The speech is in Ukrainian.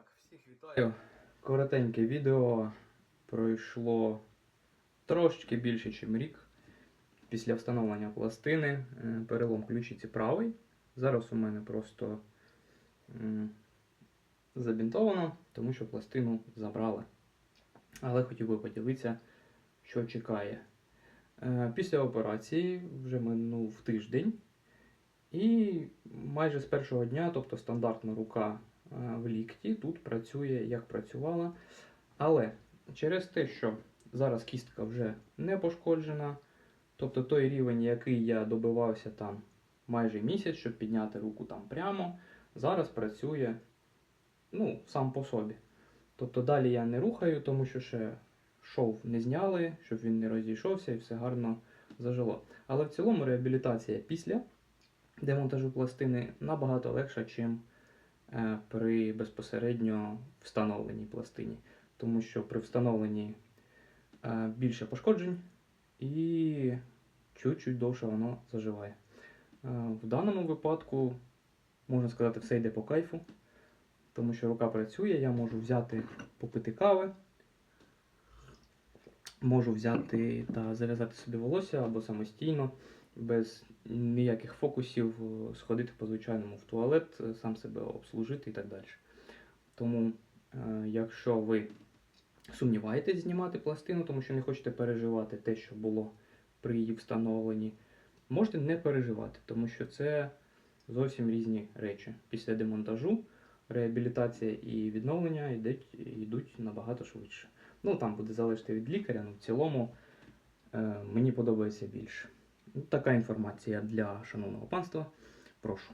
Так, всіх вітаю. Коротеньке відео пройшло трошечки більше, ніж рік після встановлення пластини. Е, Перелом ключиці правий. Зараз у мене просто забінтовано, тому що пластину забрали. Але хотів би поділитися, що чекає. Е, Після операції вже минув тиждень. І майже з першого дня, тобто стандартна рука в лікті, тут працює як працювала. Але через те, що зараз кістка вже не пошкоджена, тобто той рівень, який я добивався там майже місяць, щоб підняти руку там прямо, зараз працює ну, сам по собі. Тобто далі я не рухаю, тому що ще шов не зняли, щоб він не розійшовся і все гарно зажило. Але в цілому реабілітація після демонтажу пластини набагато легша, ніж при безпосередньо встановленій пластині. Тому що при встановленні е, більше пошкоджень і чуть-чуть довше воно заживає. Е, В даному випадку, можна сказати, все йде по кайфу, тому що рука працює, я можу взяти попити кави, можу взяти та зав'язати собі волосся або самостійно, без ніяких фокусів, е, сходити по звичайному в туалет, е, сам себе обслужити і так далі. Тому, е, якщо ви сумніваєтесь знімати пластину, тому що не хочете переживати те, що було при її встановленні, можете не переживати, тому що це зовсім різні речі. Після демонтажу реабілітація і відновлення йдуть, йдуть набагато швидше. Ну, там буде залежати від лікаря, але в цілому мені подобається більше. Така інформація для шановного панства. Прошу.